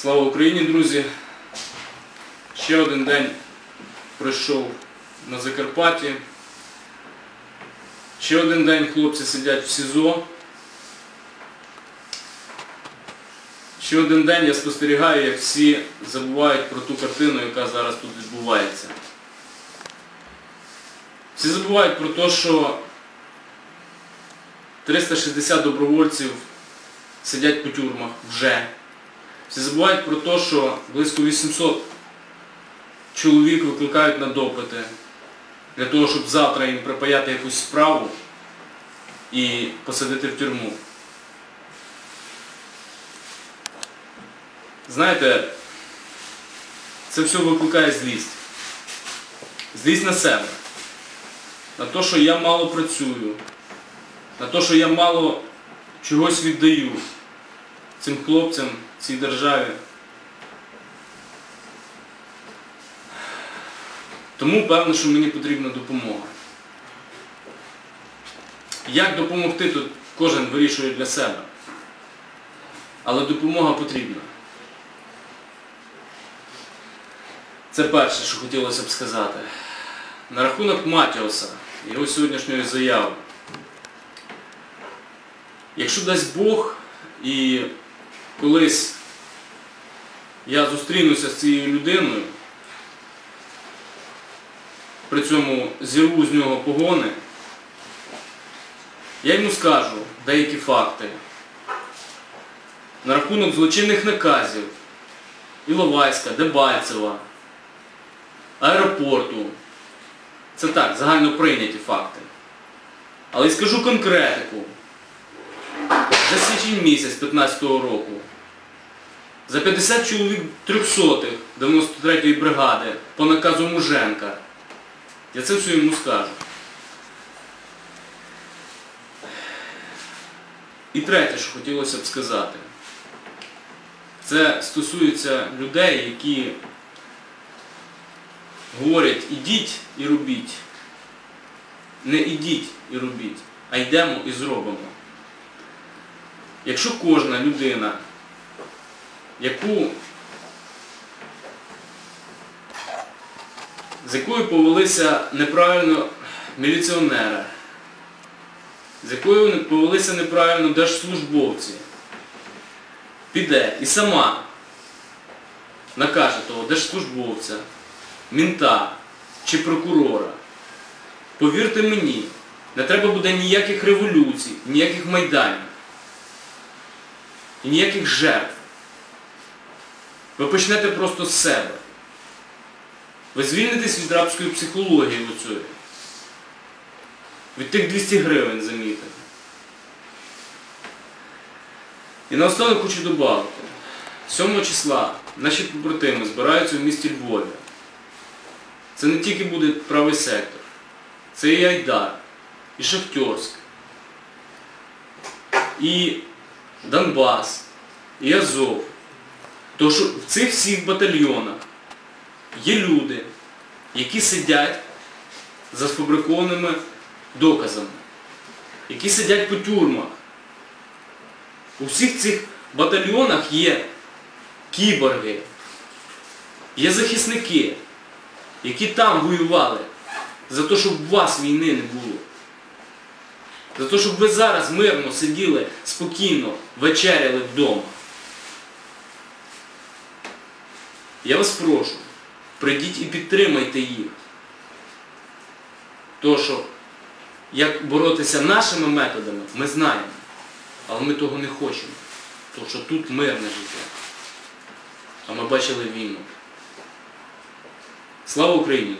Слава Україні, друзі! Ще один день пройшов на Закарпатті. Ще один день хлопці сидять в СІЗО. Ще один день я спостерігаю, як всі забувають про ту картину, яка зараз тут відбувається. Всі забувають про те, що 360 добровольців сидять по тюрмах вже. Всі забувають про те, що близько 800 чоловік викликають на допити для того, щоб завтра їм припаяти якусь справу і посадити в тюрму. Знаєте, це все викликає злість. Злість на себе. На те, що я мало працюю, на те, що я мало чогось віддаю цим хлопцям, цій державі. Тому певно, що мені потрібна допомога. Як допомогти, тут кожен вирішує для себе. Але допомога потрібна. Це перше, що хотілося б сказати. На рахунок Матіоса, його сьогоднішньої заяви. Якщо дасть Бог і колись я зустрінуся з цією людиною, при цьому зірву з нього погони, я йому скажу деякі факти на рахунок злочинних наказів Іловайська, Дебальцева, аеропорту. Це так, загально прийняті факти. Але й скажу конкретику. За січень місяць 15-го року за 50 чоловік 300-х 93-ї бригади по наказу Муженка. Я це все йому скажу. І третє, що хотілося б сказати, це стосується людей, які говорять ідіть і робіть. Не ідіть і робіть, а йдемо і зробимо. Якщо кожна людина, яку, з якою повелися неправильно міліціонери, з якою повелися неправильно держслужбовці, піде і сама накаже того держслужбовця, мінта чи прокурора, повірте мені, не треба буде ніяких революцій, ніяких майданів і ніяких жертв. Ви почнете просто з себе. Ви звільнитесь від рабської психології оцієї. Від тих 200 гривень замітити. І наостанок хочу додати. 7 числа наші побратими збираються в місті Львові. Це не тільки буде правий сектор, це і Айдар, і Шахтьорськ, і Донбас, і Азов. Тому що в цих всіх батальйонах є люди, які сидять за сфабрикованими доказами, які сидять по тюрмах. У всіх цих батальйонах є кіборги, є захисники, які там воювали за те, щоб у вас війни не було. За те, щоб ви зараз мирно сиділи спокійно, вечеряли вдома. Я вас прошу, прийдіть і підтримайте їх. То, що як боротися нашими методами, ми знаємо. Але ми того не хочемо. Тому що тут мирне життя. А ми бачили війну. Слава Україні!